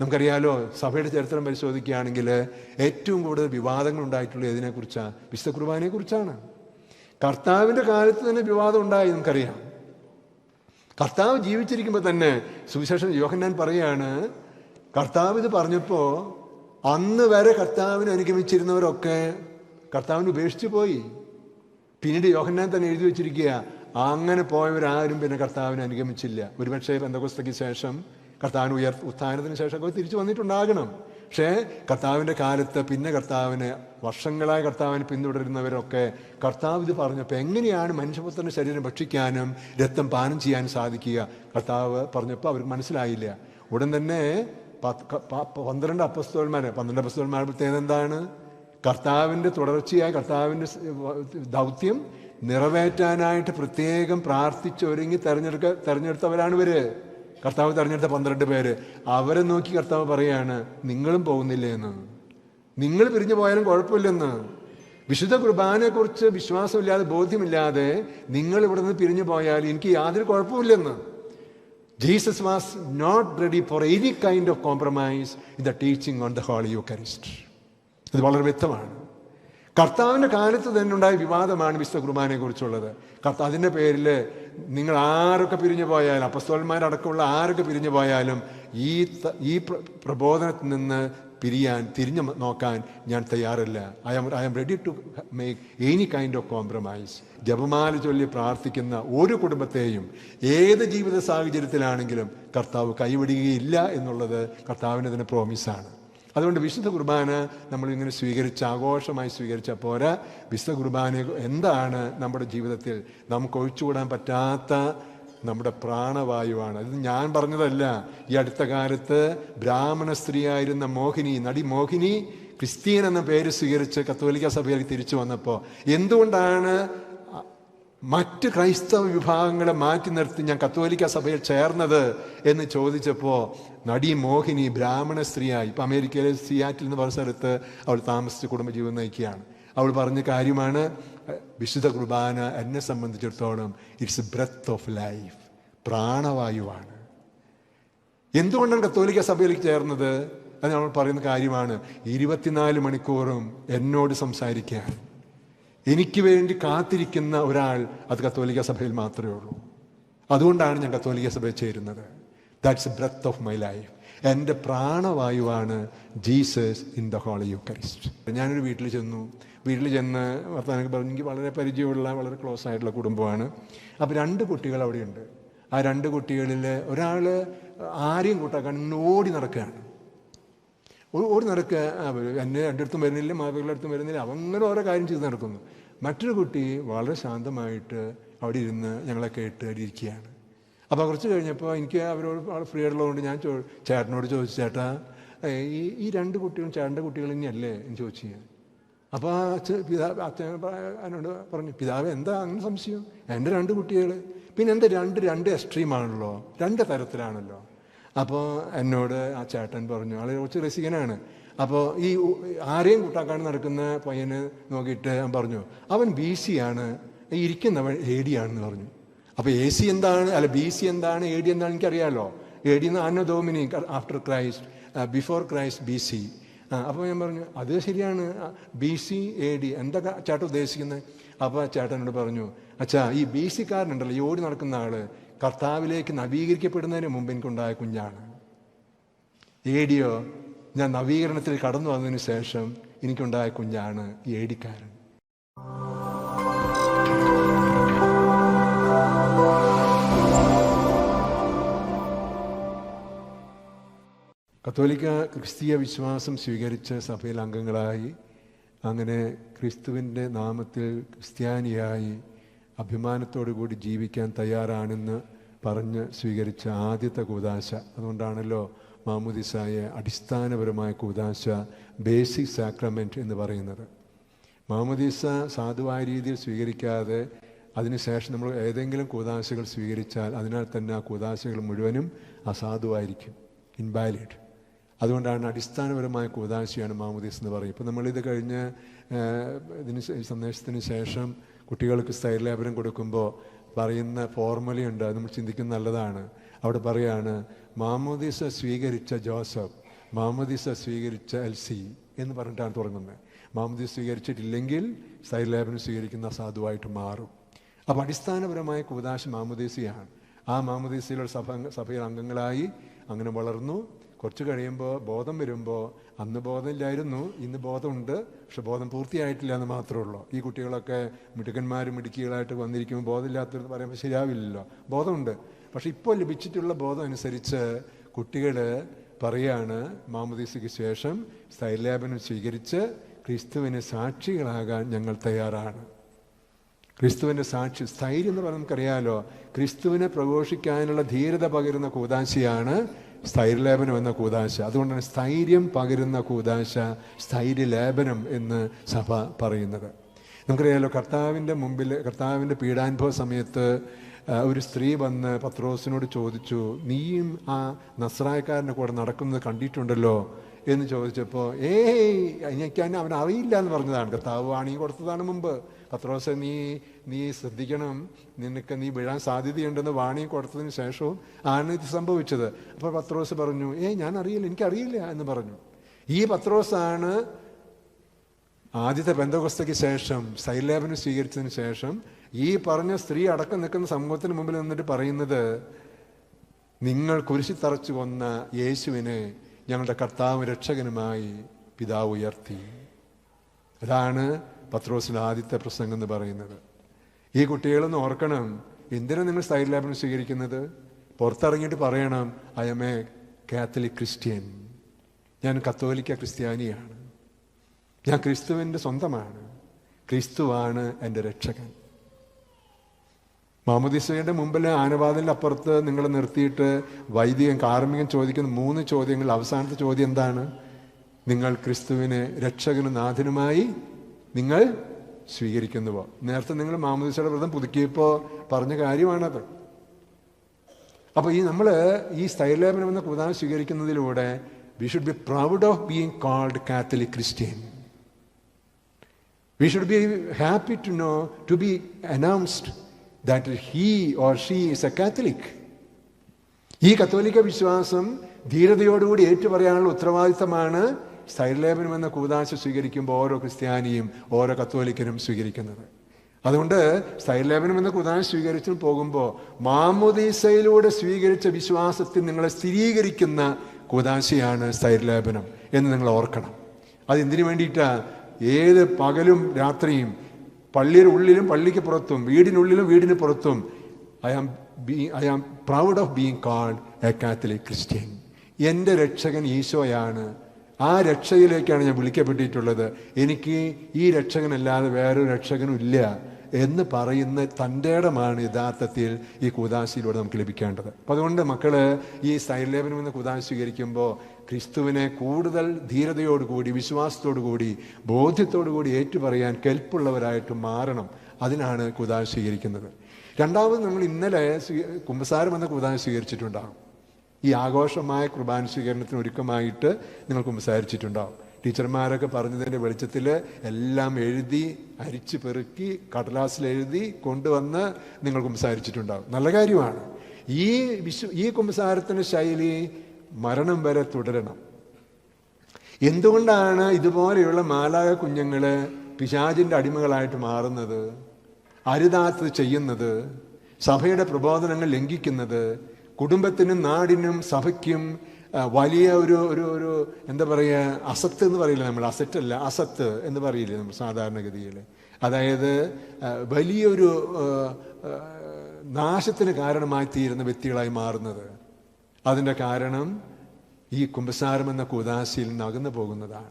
നമുക്കറിയാലോ സഭയുടെ ചരിത്രം പരിശോധിക്കുകയാണെങ്കിൽ ഏറ്റവും കൂടുതൽ വിവാദങ്ങൾ ഉണ്ടായിട്ടുള്ള ഇതിനെക്കുറിച്ചാണ് വിശുദ്ധ കുർബാനയെക്കുറിച്ചാണ്. കർത്താവിന്റെ കാലത്ത് തന്നെ വിവാദം ഉണ്ടായി നമുക്കറിയാം. കർത്താവ് ജീവിച്ചിരിക്കുമ്പോൾ തന്നെ സുവിശേഷം യോഹന്നാൻ പറയാണ് കർത്താവ് ഇത് പറഞ്ഞപ്പോൾ അന്ന് വരെ കർത്താവിനെ അനുഗമിച്ചിരുന്നവരൊക്കെ കർത്താവിനെ ഉപേക്ഷിച്ചു പോയി. പിന്നീട് യോഹന്നാൻ തന്നെ എഴുതി വെച്ചിരിക്കുക അങ്ങനെ പോയവരാരും പിന്നെ കർത്താവിനെ അനുഗമിച്ചില്ല. ഒരുപക്ഷേ ബന്ധകോസ്തയ്ക്ക് ശേഷം കർത്താവിന് ഉയർ ഉത്ഥാനത്തിന് ശേഷമൊക്കെ തിരിച്ചു വന്നിട്ടുണ്ടാകണം. പക്ഷേ കർത്താവിന്റെ കാലത്ത് പിന്നെ കർത്താവിന് വർഷങ്ങളായി കർത്താവിന് പിന്തുടരുന്നവരൊക്കെ കർത്താവ് ഇത് പറഞ്ഞപ്പോൾ എങ്ങനെയാണ് മനുഷ്യപുത്രന്റെ ശരീരം ഭക്ഷിക്കാനും രക്തം പാനം ചെയ്യാനും സാധിക്കുക? കർത്താവ് പറഞ്ഞപ്പോൾ അവർക്ക് മനസ്സിലായില്ല. ഉടൻ തന്നെ പന്ത്രണ്ട് അപ്പസ്തോന്മാർ പന്ത്രണ്ട് അപ്പസ്തോന്മാരുടെ പ്രത്യേകത എന്താണ്? കർത്താവിന്റെ തുടർച്ചയായി കർത്താവിന്റെ ദൗത്യം നിറവേറ്റാനായിട്ട് പ്രത്യേകം പ്രാർത്ഥിച്ചൊരുങ്ങി തെരഞ്ഞെടുക്ക തെരഞ്ഞെടുത്തവരാണ് ഇവർ കർത്താവ് തെരഞ്ഞെടുത്ത പന്ത്രണ്ട് പേര്. അവരെ നോക്കി കർത്താവ് പറയാണ് നിങ്ങളും പോകുന്നില്ലേ എന്ന് നിങ്ങൾ പിരിഞ്ഞു പോയാലും കുഴപ്പമില്ലെന്ന്. വിശുദ്ധ കുർബാനയെക്കുറിച്ച് വിശ്വാസമില്ലാതെ ബോധ്യമില്ലാതെ നിങ്ങൾ ഇവിടെ നിന്ന് പിരിഞ്ഞു പോയാൽ എനിക്ക് യാതൊരു കുഴപ്പമില്ലെന്ന് Jesus was not ready for any kind of compromise in the teaching on the holy Eucharist. ഇത് വളരെ വ്യക്തമാണ്. കർത്താവിന്റെ കാലത്ത് തന്നെ ഉണ്ടായ വിവാദമാണ് വിശുദ്ധ കുർബാനയെക്കുറിച്ചുള്ളത്. കുറിച്ചുള്ളത് കർത്താവ് പേരിൽ നിങ്ങൾ ആരൊക്കെ പിരിഞ്ഞു പോയാലും അപ്പസ്തോന്മാരടക്കമുള്ള ആരൊക്കെ പിരിഞ്ഞു പോയാലും ഈ ഈ പ്രബോധനത്തിൽ നിന്ന് പിരിയാൻ തിരിഞ്ഞു നോക്കാൻ ഞാൻ തയ്യാറല്ല. I am I am ready to make any kind of compromise ജപമാല ചൊല്ലി പ്രാർത്ഥിക്കുന്ന ഒരു കുടുംബത്തെയും ഏത് ജീവിത സാഹചര്യത്തിലാണെങ്കിലും കർത്താവ് കൈവിടുകയില്ല എന്നുള്ളത് കർത്താവിന്റെ തന്നെ പ്രോമിസാണ് അതുകൊണ്ട് വിശുദ്ധ കുർബാന നമ്മളിങ്ങനെ സ്വീകരിച്ച് ആഘോഷമായി സ്വീകരിച്ച പോരാ. വിശുദ്ധ കുർബാന എന്താണ് നമ്മുടെ ജീവിതത്തിൽ? നമുക്ക് ഒഴിച്ചുകൂടാൻ പറ്റാത്ത നമ്മുടെ പ്രാണവായുവാണ്. ഇത് ഞാൻ പറഞ്ഞതല്ല. ഈ അടുത്ത കാലത്ത് ബ്രാഹ്മണ സ്ത്രീയായിരുന്ന മോഹിനി നടി മോഹിനി ക്രിസ്ത്യൻ എന്ന പേര് സ്വീകരിച്ച് കത്തോലിക്ക സഭയിലേക്ക് തിരിച്ചു വന്നപ്പോൾ എന്തുകൊണ്ടാണ് മറ്റ് ക്രൈസ്തവ വിഭാഗങ്ങളെ മാറ്റി നിർത്തി ഞാൻ കത്തോലിക്ക സഭയിൽ ചേർന്നത് എന്ന് ചോദിച്ചപ്പോൾ നടി മോഹിനി ബ്രാഹ്മണ സ്ത്രീയായി. ഇപ്പം അമേരിക്കയിലെ സിയാറ്റിൽ നിന്ന് പറഞ്ഞ സ്ഥലത്ത് അവൾ താമസിച്ച് കുടുംബജീവിതം നയിക്കുകയാണ്. അവൾ പറഞ്ഞ കാര്യമാണ് വിശുദ്ധ കുർബാന എന്നെ സംബന്ധിച്ചിടത്തോളം ഇറ്റ്സ് ബ്രത്ത് ഓഫ് ലൈഫ് പ്രാണവായുവാണ്. എന്തുകൊണ്ടാണ് കത്തോലിക്ക സഭയിലേക്ക് ചേർന്നത്? അത് നമ്മൾ പറയുന്ന കാര്യമാണ് ഇരുപത്തിനാല് മണിക്കൂറും എന്നോട് സംസാരിക്കാൻ. എനിക്ക് വേണ്ടി കാത്തിരിക്കുന്ന ഒരാൾ അത് കത്തോലിക്ക സഭയിൽ മാത്രമേ ഉള്ളൂ. അതുകൊണ്ടാണ് ഞാൻ കത്തോലിക്ക സഭയിൽ ചേരുന്നത്. That's breath of my life എന്റെ പ്രാണവായുവാണ് Jesus in the holy Eucharist. ഞാനൊരു വീട്ടിൽ ചെന്നു. വീട്ടിൽ ചെന്ന് വർത്തമാനൊക്കെ പറഞ്ഞു. എനിക്ക് വളരെ പരിചയമുള്ള വളരെ ക്ലോസ് ആയിട്ടുള്ള കുടുംബമാണ്. അപ്പോൾ രണ്ട് കുട്ടികൾ അവിടെയുണ്ട്. ആ രണ്ട് കുട്ടികളിൽ ഒരാൾ ആരെയും കൂട്ടാക്കാൻ ഓടി നടക്കുകയാണ്. ഓടി നടക്കുക എന്നെ രണ്ടിടത്തും വരുന്നില്ല മാതാപിതാക്കളുടെ അടുത്തും വരുന്നില്ല അവങ്ങനെ ഓരോ കാര്യം ചെയ്ത് നടക്കുന്നു. മറ്റൊരു കുട്ടി വളരെ ശാന്തമായിട്ട് അവിടെ ഇരുന്ന് ഞങ്ങളെ കേട്ട് ഇരിക്കുകയാണ്. അപ്പോൾ കുറച്ച് കഴിഞ്ഞപ്പോൾ എനിക്ക് അവരോട് ഫ്രീ ആയിട്ടുള്ളതുകൊണ്ട് ഞാൻ ചോ ചേട്ടനോട് ചോദിച്ചു ചേട്ടാ ഈ ഈ രണ്ട് കുട്ടികളും ചേട്ടന്റെ കുട്ടികൾ തന്നെയല്ലേ എന്ന് ചോദിച്ചു ഞാൻ. അപ്പോൾ പിതാവ് അച്ഛൻ എന്നോട് പറഞ്ഞു പിതാവ് എന്താ അങ്ങനെ സംശയം? എന്റെ രണ്ട് കുട്ടികൾ പിന്നെ എന്റെ രണ്ട് രണ്ട് എക്സ്ട്രീമാണല്ലോ രണ്ട് തരത്തിലാണല്ലോ. അപ്പോൾ എന്നോട് ആ ചേട്ടൻ പറഞ്ഞു ആൾ കുറച്ച് രസികനാണ്. അപ്പോൾ ഈ ആരെയും കൂട്ടാക്കാണ് നടക്കുന്ന പയ്യന് നോക്കിയിട്ട് പറഞ്ഞു അവൻ ബി സി ആണ് ഇരിക്കുന്നവൻ എ ഡി ആണെന്ന് പറഞ്ഞു. അപ്പോൾ എ സി എന്താണ് അല്ല ബി സി എന്താണ് എ ഡി എന്താണ് എനിക്കറിയാമല്ലോ എ ഡി എന്ന് anno domini after Christ before Christ B C അപ്പോൾ ഞാൻ പറഞ്ഞു അത് ശരിയാണ് ബി സി എ ഡി എന്താ ചേട്ടൻ ഉദ്ദേശിക്കുന്നത് അപ്പോൾ ചേട്ടനോട് പറഞ്ഞു അച്ഛാ ഈ ബി സിക്കാരനുണ്ടല്ലോ ഈ ഓടി നടക്കുന്ന ആൾ കർത്താവിലേക്ക് നവീകരിക്കപ്പെടുന്നതിന് മുമ്പ് എനിക്കുണ്ടായ കുഞ്ഞാണ്. ഡിയോ ഞാൻ നവീകരണത്തിൽ കടന്നു വന്നതിന് ശേഷം എനിക്കുണ്ടായ കുഞ്ഞാണ് ഏടിക്കാരൻ. കത്തോലിക്ക ക്രിസ്തീയ വിശ്വാസം സ്വീകരിച്ച സഭയിൽ അംഗങ്ങളായി അങ്ങനെ ക്രിസ്തുവിന്റെ നാമത്തിൽ ക്രിസ്ത്യാനിയായി അഭിമാനത്തോടു കൂടി ജീവിക്കാൻ തയ്യാറാണെന്ന് പറഞ്ഞ് സ്വീകരിച്ച ആദ്യത്തെ കൂതാശ. അതുകൊണ്ടാണല്ലോ മാമുദിസായ അടിസ്ഥാനപരമായ കൂതാശ ബേസിക് സാക്രമെന്റ് എന്ന് പറയുന്നത്. മാമുദീസ സാധുവായ രീതിയിൽ സ്വീകരിക്കാതെ അതിനുശേഷം നമ്മൾ ഏതെങ്കിലും കൂതാശകൾ സ്വീകരിച്ചാൽ അതിനാൽ തന്നെ ആ കൂതാശകൾ മുഴുവനും അസാധുവായിരിക്കും ഇൻവാലിഡ് അതുകൊണ്ടാണ് അടിസ്ഥാനപരമായ കൂതാശയാണ് മാമുദീസ് എന്ന് പറയും ഇപ്പം നമ്മളിത് കഴിഞ്ഞ് ഇതിന് സന്ദേശത്തിന് ശേഷം കുട്ടികൾക്ക് സ്ഥൈര്യലേപനം കൊടുക്കുമ്പോൾ പറയുന്ന ഫോർമുലയുണ്ട് അത് നമ്മൾ ചിന്തിക്കുന്നത് നല്ലതാണ്. അവിടെ പറയാണ് മാമോദീസ സ്വീകരിച്ച ജോസഫ് മാമോദീസ സ്വീകരിച്ച എൽ സി എന്ന് പറഞ്ഞിട്ടാണ് തുടങ്ങുന്നത്. മാമോദീസ സ്വീകരിച്ചിട്ടില്ലെങ്കിൽ സൈലേപനം സ്വീകരിക്കുന്ന സാധുവായിട്ട് മാറും. അപ്പോൾ അടിസ്ഥാനപരമായ കൂതാശ മാമുദീസയാണ്. ആ മാമുദീസയിലുള്ള സഭ സഭയിൽ അംഗങ്ങളായി അങ്ങനെ വളർന്നു. കുറച്ച് കഴിയുമ്പോൾ ബോധം വരുമ്പോൾ അന്ന് ബോധമില്ലായിരുന്നു ഇന്ന് ബോധമുണ്ട് പക്ഷെ ബോധം പൂർത്തിയായിട്ടില്ല എന്ന് മാത്രമേ ഉള്ളൂ. ഈ കുട്ടികളൊക്കെ മിടുക്കന്മാരും മിടുക്കികളായിട്ട് വന്നിരിക്കുമ്പോൾ ബോധമില്ലാത്തവരെന്ന് പറയുമ്പോൾ ശരിയാവില്ലല്ലോ. ബോധമുണ്ട്. പക്ഷെ ഇപ്പോൾ ലഭിച്ചിട്ടുള്ള ബോധം അനുസരിച്ച് കുട്ടികൾ പറയാണ് മാമുദീസയ്ക്ക് ശേഷം സ്ഥൈലാപനം സ്വീകരിച്ച് ക്രിസ്തുവിന് സാക്ഷികളാകാൻ ഞങ്ങൾ തയ്യാറാണ്. ക്രിസ്തുവിന്റെ സാക്ഷി സ്ഥൈര്യം എന്ന് പറഞ്ഞാൽ നമുക്കറിയാലോ ക്രിസ്തുവിനെ പ്രഘോഷിക്കാനുള്ള ധീരത പകരുന്ന കൂതാശയാണ് സ്ഥൈര്യലേപനം എന്ന കൂതാശ. അതുകൊണ്ടാണ് സ്ഥൈര്യം പകരുന്ന കൂതാശ സ്ഥൈര്യലേപനം എന്ന് സഭ പറയുന്നത്. നമുക്കറിയാലോ കർത്താവിന്റെ മുമ്പിൽ കർത്താവിന്റെ പീഡാനുഭവ സമയത്ത് ഒരു സ്ത്രീ വന്ന് പത്രോസിനോട് ചോദിച്ചു നീയും ആ നസ്രായക്കാരന്റെ കൂടെ നടക്കുന്നത് കണ്ടിട്ടുണ്ടല്ലോ? എന്ന് ചോദിച്ചപ്പോൾ ഏയ് എനിക്കാൻ അവൻ അറിയില്ല എന്ന് പറഞ്ഞതാണ്. കർത്താവ് വാണി കൊടുത്തതാണ് മുമ്പ്. പത്രോസ് നീ നീ ശ്രദ്ധിക്കണം. നിനക്ക് നീ വീഴാൻ സാധ്യതയുണ്ടെന്ന് വാണി കൊടുത്തതിന് ശേഷവും ആണ് ഇത് സംഭവിച്ചത്. അപ്പോൾ പത്രോസ് പറഞ്ഞു ഏയ് ഞാൻ അറിയില്ല എനിക്കറിയില്ല എന്ന് പറഞ്ഞു. ഈ പത്രോസാണ് ആദ്യത്തെ ബന്ധകുസ്തയ്ക്ക് ശേഷം സൈലേപനം സ്വീകരിച്ചതിന് ശേഷം ഈ പറഞ്ഞ സ്ത്രീ അടക്കം നിൽക്കുന്ന സമൂഹത്തിന് മുമ്പിൽ നിന്നിട്ട് പറയുന്നത് നിങ്ങൾ കുരിശി തറച്ചു കൊന്ന യേശുവിനെ ഞങ്ങളുടെ കർത്താവ് രക്ഷകനുമായി പിതാവ് ഉയർത്തി. അതാണ് പത്രോസിന്റെ ആദ്യത്തെ പ്രസംഗം എന്ന് പറയുന്നത്. ഈ കുട്ടികളൊന്ന് ഓർക്കണം എന്തിനാണ് നിങ്ങൾ സ്ഥൈര്യലാപനം സ്വീകരിക്കുന്നത്? പുറത്തിറങ്ങിയിട്ട് പറയണം I am a Catholic Christian. ഞാൻ കത്തോലിക്ക ക്രിസ്ത്യാനിയാണ്. ഞാൻ ക്രിസ്തുവിന്റെ സ്വന്തമാണ്. ക്രിസ്തുവാണ് എന്റെ രക്ഷകൻ. മാമുദിസയുടെ മുമ്പിൽ ആനവാദിന്റെ അപ്പുറത്ത് നിങ്ങൾ നിർത്തിയിട്ട് വൈദികം കാർമ്മികം ചോദിക്കുന്ന മൂന്ന് ചോദ്യങ്ങൾ അവസാനത്തെ ചോദ്യം എന്താണ്? നിങ്ങൾ ക്രിസ്തുവിനെ രക്ഷകനും നാഥനുമായി നിങ്ങൾ സ്വീകരിക്കുന്നുവോ? നേരത്തെ നിങ്ങൾ മാമോദിസയുടെ വ്രതം പുതുക്കിയപ്പോൾ പറഞ്ഞ കാര്യമാണത്. അപ്പോൾ ഈ നമ്മൾ ഈ സ്ഥൈലേപനം എന്ന പ്രധാനം സ്വീകരിക്കുന്നതിലൂടെ we should be proud of being called Catholic Christian we should be happy to know to be announced that he or she is a Catholic ഈ കത്തോലിക്ക വിശ്വാസം ധീരതയോടുകൂടി ഏറ്റുപറയാനുള്ള ഉത്തരവാദിത്തമാണ് സ്ഥൈര്യലേപനം എന്ന കൂതാശ സ്വീകരിക്കുമ്പോൾ ഓരോ ക്രിസ്ത്യാനിയും ഓരോ കത്തോലിക്കനും സ്വീകരിക്കുന്നത്. അതുകൊണ്ട് സ്ഥൈര്യലേപനം എന്ന കൂതാശ സ്വീകരിച്ചു പോകുമ്പോൾ മാമുദീസയിലൂടെ സ്വീകരിച്ച വിശ്വാസത്തിൽ നിങ്ങളെ സ്ഥിരീകരിക്കുന്ന കൂതാശയാണ് സ്ഥൈര്യലേപനം എന്ന് നിങ്ങൾ ഓർക്കണം. അത് എന്തിനു വേണ്ടിയിട്ടാ? ഏത് പകലും രാത്രിയും പള്ളിയുടെ ഉള്ളിലും പള്ളിക്ക് പുറത്തും വീടിനുള്ളിലും വീടിന് പുറത്തും I am be I am proud of being called a Catholic Christian എന്റെ രക്ഷകൻ ഈശോയാണ് ആ രക്ഷയിലേക്കാണ് ഞാൻ വിളിക്കപ്പെട്ടിട്ടുള്ളത്. എനിക്ക് ഈ രക്ഷകനല്ലാതെ വേറൊരു രക്ഷകനും ഇല്ല എന്ന് പറയുന്ന തന്റെ ഇടമാണ് യഥാർത്ഥത്തിൽ ഈ കൂതാശിയിലൂടെ നമുക്ക് ലഭിക്കേണ്ടത്. അപ്പം അതുകൊണ്ട് മക്കൾ ഈ സ്ഥൈലേപനം എന്ന കൂതാശി സ്വീകരിക്കുമ്പോൾ ക്രിസ്തുവിനെ കൂടുതൽ ധീരതയോടുകൂടി വിശ്വാസത്തോടുകൂടി ബോധ്യത്തോടുകൂടി ഏറ്റുപറയാൻ കെൽപ്പുള്ളവരായിട്ട് മാറണം. അതിനാണ് കുതാശ സ്വീകരിക്കുന്നത്. രണ്ടാമത് നമ്മൾ ഇന്നലെ കുമ്പസാരം എന്ന കുതാശ സ്വീകരിച്ചിട്ടുണ്ടാകും. ഈ ആഘോഷമായ കുർബാന സ്വീകരണത്തിന് ഒരുക്കമായിട്ട് നിങ്ങൾക്ക് കുമ്പസാരിച്ചിട്ടുണ്ടാവും ടീച്ചർമാരൊക്കെ പറഞ്ഞതിന്റെ വെളിച്ചത്തിൽ എല്ലാം എഴുതി അരിച്ച് പെറുക്കി കടലാസിൽ എഴുതി കൊണ്ടുവന്ന് നിങ്ങൾ കുമ്പസാരിച്ചിട്ടുണ്ടാവും നല്ല കാര്യമാണ്. ഈ വിശ്വ ഈ കുമ്പസാരത്തിന്റെ ശൈലി മരണം വരെ തുടരണം. എന്തുകൊണ്ടാണ് ഇതുപോലെയുള്ള മാലാക കുഞ്ഞുങ്ങൾ പിശാചിന്റെ അടിമകളായിട്ട് മാറുന്നത്? അരുതാത്തത് ചെയ്യുന്നത്? സഭയുടെ പ്രബോധനങ്ങൾ ലംഘിക്കുന്നത്? കുടുംബത്തിനും നാടിനും സഭയ്ക്കും വലിയ ഒരു ഒരു ഒരു എന്താ പറയുക അസത്ത് എന്ന് പറയില്ല നമ്മൾ? അസറ്റല്ല അസത്ത് എന്ന് പറയില്ലേ നമ്മൾ സാധാരണഗതിയിൽ? അതായത് വലിയൊരു നാശത്തിന് കാരണമായി തീരുന്ന വ്യക്തികളായി മാറുന്നത്. അതിന്റെ കാരണം ഈ കുംഭസാരം എന്ന കുദാശയിൽ നിന്ന് അകന്നു പോകുന്നതാണ്.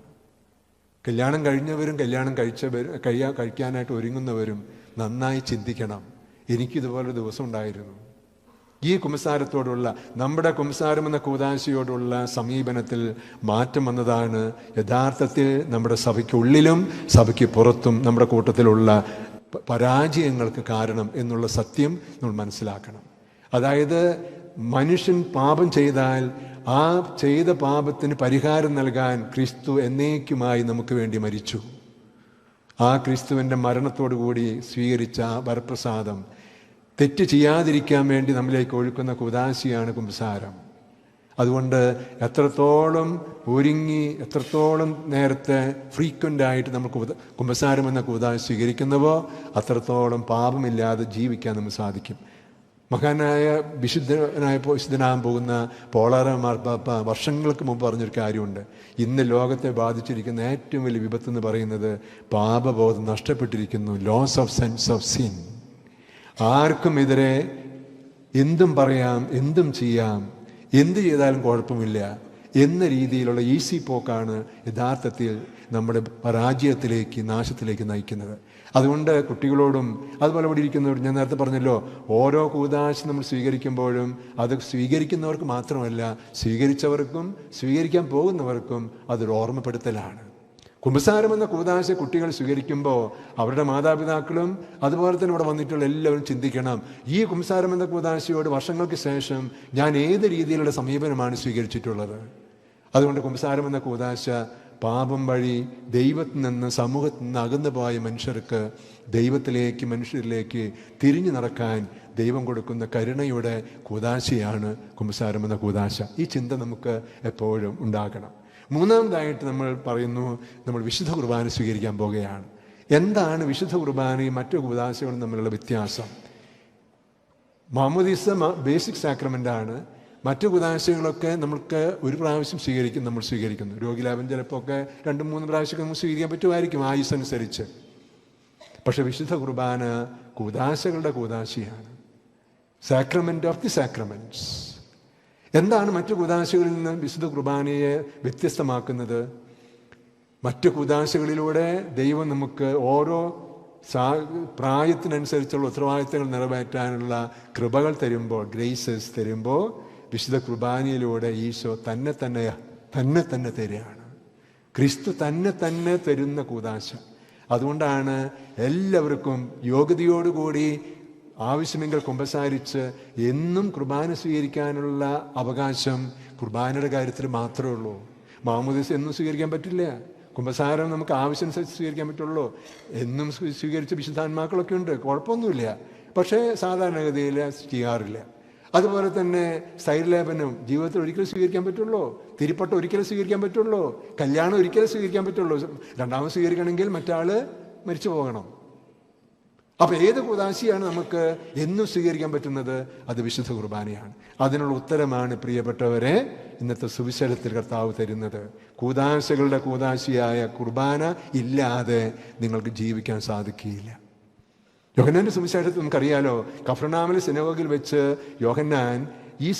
കല്യാണം കഴിഞ്ഞവരും കല്യാണം കഴിച്ചവരും കഴിയാ കഴിക്കാനായിട്ട് ഒരുങ്ങുന്നവരും നന്നായി ചിന്തിക്കണം. എനിക്കിതുപോലെ ദിവസം ഉണ്ടായിരുന്നു. ഈ കുംസാരത്തോടുള്ള നമ്മുടെ കുംസാരം എന്ന കൂതാശയോടുള്ള സമീപനത്തിൽ മാറ്റം വന്നതാണ്. യഥാർത്ഥത്തിൽ നമ്മുടെ സഭയ്ക്കുള്ളിലും സഭയ്ക്ക് പുറത്തും നമ്മുടെ കൂട്ടത്തിലുള്ള പരാജയങ്ങൾക്ക് കാരണം എന്നുള്ള സത്യം നമ്മൾ മനസ്സിലാക്കണം. അതായത് മനുഷ്യൻ പാപം ചെയ്താൽ ആ ചെയ്ത പാപത്തിന് പരിഹാരം നൽകാൻ ക്രിസ്തു എന്നേക്കുമായി നമുക്ക് വേണ്ടി മരിച്ചു. ആ ക്രിസ്തുവിന്റെ മരണത്തോടു കൂടി സ്വീകരിച്ച വരപ്രസാദം തെറ്റ് ചെയ്യാതിരിക്കാൻ വേണ്ടി നമ്മിലേക്ക് ഒഴുക്കുന്ന കുദാശിയാണ് കുംസാരം അതുകൊണ്ട് എത്രത്തോളം ഒരുങ്ങി എത്രത്തോളം നേരത്തെ ഫ്രീക്വന്റ് ആയിട്ട് നമ്മൾ കുത കുംഭസാരം എന്ന കൂതാശ സ്വീകരിക്കുന്നവോ അത്രത്തോളം പാപമില്ലാതെ ജീവിക്കാൻ നമുക്ക് സാധിക്കും. മഹാനായ വിശുദ്ധനായ വിശുദ്ധനാകാൻ പോകുന്ന പോളാറ വർഷങ്ങൾക്ക് മുമ്പ് പറഞ്ഞൊരു കാര്യമുണ്ട്. ഇന്ന് ലോകത്തെ ബാധിച്ചിരിക്കുന്ന ഏറ്റവും വലിയ വിപത്ത് എന്ന് പറയുന്നത് പാപബോധം നഷ്ടപ്പെട്ടിരിക്കുന്നു. Loss of sense of sin ആർക്കും എതിരെ എന്തും പറയാം എന്തും ചെയ്യാം എന്ത് ചെയ്താലും കുഴപ്പമില്ല എന്ന രീതിയിലുള്ള ഈസി പോക്കാണ് യഥാർത്ഥത്തിൽ നമ്മുടെ പരാജയത്തിലേക്ക് നാശത്തിലേക്ക് നയിക്കുന്നത്. അതുകൊണ്ട് കുട്ടികളോടും അതുപോലെ ഇവിടെ ഇരിക്കുന്നവരും ഞാൻ നേരത്തെ പറഞ്ഞല്ലോ ഓരോ കൂതാശ നമ്മൾ സ്വീകരിക്കുമ്പോഴും അത് സ്വീകരിക്കുന്നവർക്ക് മാത്രമല്ല സ്വീകരിച്ചവർക്കും സ്വീകരിക്കാൻ പോകുന്നവർക്കും അതൊരു ഓർമ്മപ്പെടുത്തലാണ്. കുമ്പസാരം എന്ന കൂതാശ കുട്ടികൾ സ്വീകരിക്കുമ്പോൾ അവരുടെ മാതാപിതാക്കളും അതുപോലെ തന്നെ ഇവിടെ വന്നിട്ടുള്ള എല്ലാവരും ചിന്തിക്കണം. ഈ കുമ്പസാരമെന്ന കൂതാശയോട് വർഷങ്ങൾക്ക് ശേഷം ഞാൻ ഏത് രീതിയിലുള്ള സമീപനമാണ് സ്വീകരിച്ചിട്ടുള്ളത്? അതുകൊണ്ട് കുമ്പസാരമെന്ന കൂതാശ പാപം വഴി ദൈവത്തിൽ നിന്ന് സമൂഹത്തിൽ നിന്ന് അകന്നു പോയ മനുഷ്യർക്ക് ദൈവത്തിലേക്ക് മനുഷ്യരിലേക്ക് തിരിഞ്ഞു നടക്കാൻ ദൈവം കൊടുക്കുന്ന കരുണയുടെ കൂതാശയാണ് കുമ്പസാരമെന്ന കൂതാശ. ഈ ചിന്ത നമുക്ക് എപ്പോഴും ഉണ്ടാകണം. മൂന്നാമതായിട്ട് നമ്മൾ പറയുന്നു നമ്മൾ വിശുദ്ധ കുർബാന സ്വീകരിക്കാൻ പോകുകയാണ്. എന്താണ് വിശുദ്ധ കുർബാനയും മറ്റു കുദാശകളും തമ്മിലുള്ള വ്യത്യാസം? മാമോദീസ ബേസിക് സാക്രമെന്റ് ആണ് മറ്റു കുദാശകളൊക്കെ നമ്മൾക്ക് ഒരു പ്രാവശ്യം സ്വീകരിക്കും നമ്മൾ സ്വീകരിക്കുന്നു. രോഗിലാഭം ചിലപ്പോൾ ഒക്കെ രണ്ട് മൂന്ന് പ്രാവശ്യമൊക്കെ നമുക്ക് സ്വീകരിക്കാൻ പറ്റുമായിരിക്കും ആയുസ് അനുസരിച്ച്. പക്ഷെ വിശുദ്ധ കുർബാന കൂതാശകളുടെ കൂതാശയാണ്. സാക്രമെന്റ് ഓഫ് ദി സാക്രമെന്റ്സ് എന്താണ് മറ്റു കുദാശകളിൽ നിന്ന് വിശുദ്ധ കുർബാനയെ വ്യത്യസ്തമാക്കുന്നത്? മറ്റു കുദാശകളിലൂടെ ദൈവം നമുക്ക് ഓരോ സാ പ്രായത്തിനനുസരിച്ചുള്ള ഉത്തരവാദിത്തങ്ങൾ നിറവേറ്റാനുള്ള കൃപകൾ തരുമ്പോൾ ഗ്രേസസ് തരുമ്പോൾ വിശുദ്ധ കുർബാനയിലൂടെ ഈശോ തന്നെ തന്നെ തന്നെ തന്നെ തരികയാണ്. ക്രിസ്തു തന്നെ തന്നെ തരുന്ന കൂതാശ അതുകൊണ്ടാണ് എല്ലാവർക്കും യോഗ്യതയോടുകൂടി ആവശ്യമെങ്കിൽ കുമ്പസാരിച്ച് എന്നും കുർബാന സ്വീകരിക്കാനുള്ള അവകാശം കുർബാനയുടെ കാര്യത്തിൽ മാത്രമേ ഉള്ളൂ. മാമോദിസ് എന്നും സ്വീകരിക്കാൻ പറ്റില്ല. കുമ്പസാരം നമുക്ക് ആവശ്യമനുസരിച്ച് സ്വീകരിക്കാൻ പറ്റുള്ളൂ. എന്നും സ്വീകരിച്ച് വിശുദ്ധാത്മാക്കളൊക്കെ ഉണ്ട്. കുഴപ്പമൊന്നുമില്ല. പക്ഷേ സാധാരണഗതിയിൽ ചെയ്യാറില്ല. അതുപോലെ തന്നെ സ്ഥൈര്യലേപനം ജീവിതത്തിൽ ഒരിക്കലും സ്വീകരിക്കാൻ പറ്റുള്ളൂ. തിരിപ്പട്ടം ഒരിക്കലും സ്വീകരിക്കാൻ പറ്റുള്ളൂ. കല്യാണം ഒരിക്കലും സ്വീകരിക്കാൻ പറ്റുള്ളൂ. രണ്ടാമത് സ്വീകരിക്കണമെങ്കിൽ മറ്റാൾ മരിച്ചു പോകണം. അപ്പൊ ഏത് കുദാശിയാണ് നമുക്ക് എന്നും സ്വീകരിക്കാൻ പറ്റുന്നത്? അത് വിശുദ്ധ കുർബാനയാണ്. അതിനുള്ള ഉത്തരമാണ് പ്രിയപ്പെട്ടവരെ ഇന്നത്തെ സുവിശേഷത്തിൽ കർത്താവ് തരുന്നത്. കൂതാശകളുടെ കൂതാശിയായ കുർബാന ഇല്ലാതെ നിങ്ങൾക്ക് ജീവിക്കാൻ സാധിക്കുകയില്ല. യോഹന്നാന്റെ സുവിശേഷത്തിൽ നമുക്കറിയാലോ കഫർനാമിലെ സിനഗോഗിൽ വെച്ച് യോഹന്നാൻ ഈ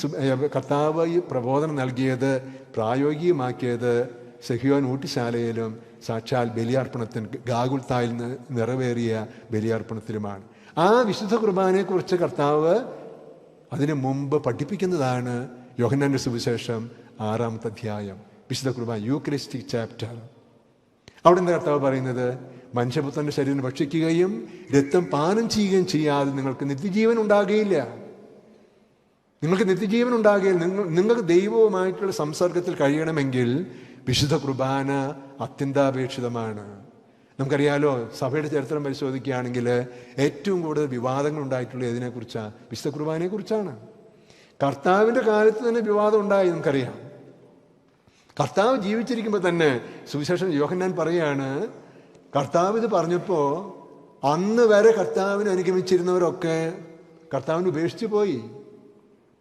കർത്താവ് ഈ പ്രബോധനം നൽകിയത് പ്രായോഗികമാക്കിയത് സെഹിയോൻ ഊട്ടിശാലയിലും സാക്ഷാൽ ബലിയർപ്പണത്തിന് ഗാഗുൽത്തായിൽ നിറവേറിയ ബലിയർപ്പണത്തിലുമാണ്. ആ വിശുദ്ധ കുർബാനയെക്കുറിച്ച് കർത്താവ് അതിനു മുമ്പ് പഠിപ്പിക്കുന്നതാണ് യോഹന്നാന്റെ സുവിശേഷം ആറാമത്തെ അധ്യായം. വിശുദ്ധ കുർബാന യൂക്രിസ്റ്റിക് ചാപ്റ്റർ. അവിടെ എന്താ കർത്താവ് പറയുന്നത് മനുഷ്യപുത്രന്റെ ശരീരം ഭക്ഷിക്കുകയും രക്തം പാനം ചെയ്യുകയും ചെയ്യാതെ നിങ്ങൾക്ക് നിത്യജീവൻ ഉണ്ടാകുകയില്ല. നിങ്ങൾക്ക് നിത്യജീവൻ ഉണ്ടാകുകയില്ല. നിങ്ങൾ നിങ്ങൾക്ക് ദൈവവുമായിട്ടുള്ള സംസർഗത്തിൽ കഴിയണമെങ്കിൽ വിശുദ്ധ കുർബാന അത്യന്താപേക്ഷിതമാണ്. നമുക്കറിയാലോ സഭയുടെ ചരിത്രം പരിശോധിക്കുകയാണെങ്കിൽ ഏറ്റവും കൂടുതൽ വിവാദങ്ങൾ ഉണ്ടായിട്ടുള്ള ഇതിനെക്കുറിച്ചാണ് വിശുദ്ധ കുർബാനയെക്കുറിച്ചാണ്. കർത്താവിന്റെ കാലത്ത് തന്നെ വിവാദം ഉണ്ടായി നമുക്കറിയാം. കർത്താവ് ജീവിച്ചിരിക്കുമ്പോൾ തന്നെ സുവിശേഷം യോഹന്നാൻ പറയാണ് കർത്താവ് ഇത് പറഞ്ഞപ്പോൾ അന്ന് വരെ കർത്താവിനെ അനുഗമിച്ചിരുന്നവരൊക്കെ കർത്താവിനെ ഉപേക്ഷിച്ചു പോയി.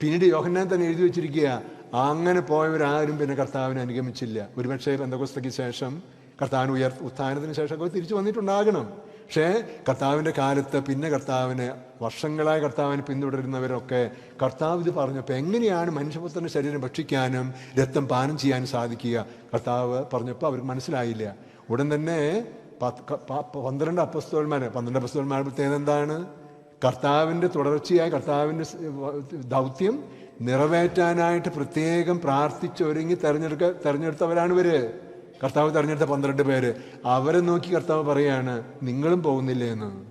പിന്നീട് യോഹന്നാൻ തന്നെ എഴുതി വെച്ചിരിക്കുക അങ്ങനെ പോയവരാരും പിന്നെ കർത്താവിനെ അനുഗമിച്ചില്ല. ഒരുപക്ഷെ ബന്ധകുസ്തയ്ക്ക് ശേഷം കർത്താവിന് ഉയർ ഉത്ഥാനത്തിന് ശേഷമൊക്കെ തിരിച്ചു വന്നിട്ടുണ്ടാകണം. പക്ഷേ കർത്താവിന്റെ കാലത്ത് പിന്നെ കർത്താവിന് വർഷങ്ങളായി കർത്താവിനെ പിന്തുടരുന്നവരൊക്കെ കർത്താവ് ഇത് പറഞ്ഞപ്പോൾ എങ്ങനെയാണ് മനുഷ്യപുത്രന്റെ ശരീരം ഭക്ഷിക്കാനും രക്തം പാനം ചെയ്യാനും സാധിക്കുക? കർത്താവ് പറഞ്ഞപ്പോൾ അവർക്ക് മനസ്സിലായില്ല. ഉടൻ തന്നെ പന്ത്രണ്ട് അപ്പസ്തോന്മാർ പന്ത്രണ്ട് അപ്പസ്തോന്മാരുടെ പ്രത്യേകത എന്താണ്? കർത്താവിന്റെ തുടർച്ചയായ കർത്താവിന്റെ ദൗത്യം നിറവേറ്റാനായിട്ട് പ്രത്യേകം പ്രാർത്ഥിച്ചൊരുങ്ങി തെരഞ്ഞെടുക്ക തെരഞ്ഞെടുത്തവരാണ് ഇവർ. കർത്താവ് തെരഞ്ഞെടുത്ത പന്ത്രണ്ട് പേര്. അവരെ നോക്കി കർത്താവ് പറയാണ് നിങ്ങളും പോകുന്നില്ലേ എന്ന്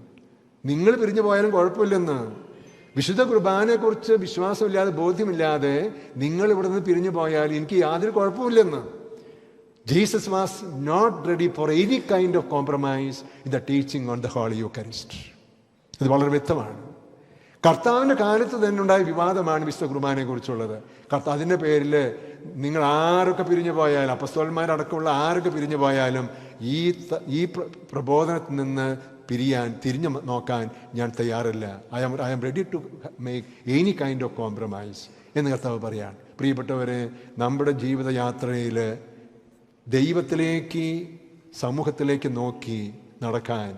നിങ്ങൾ പിരിഞ്ഞു പോയാലും കുഴപ്പമില്ലെന്ന്. വിശുദ്ധ കുർബാനയെക്കുറിച്ച് വിശ്വാസമില്ലാതെ ബോധ്യമില്ലാതെ നിങ്ങൾ ഇവിടെ നിന്ന് പിരിഞ്ഞു പോയാൽ എനിക്ക് യാതൊരു കുഴപ്പമില്ലെന്ന് Jesus was not ready for any kind of compromise in the teaching on the holy you Eucharist. ഇത് വളരെ വ്യക്തമാണ്. കർത്താവിന്റെ കാലത്ത് തന്നെ ഉണ്ടായ വിവാദമാണ് വിശുദ്ധ കുർബാനയെ കുറിച്ചുള്ളത്. കർത്താവ് അതിന്റെ പേരിൽ നിങ്ങൾ ആരൊക്കെ പിരിഞ്ഞു പോയാലും അപ്പസ്തോന്മാരടക്കമുള്ള ആരൊക്കെ പിരിഞ്ഞു പോയാലും ഈ ഈ പ്രബോധനത്തിൽ നിന്ന് പിരിയാൻ തിരിഞ്ഞു നോക്കാൻ ഞാൻ തയ്യാറല്ല. I am I am ready to make any kind of compromise എന്ന് കർത്താവ് പറയാൻ പ്രിയപ്പെട്ടവരെ നമ്മുടെ ജീവിതയാത്രയിൽ ദൈവത്തിലേക്ക് സമൂഹത്തിലേക്ക് നോക്കി നടക്കാൻ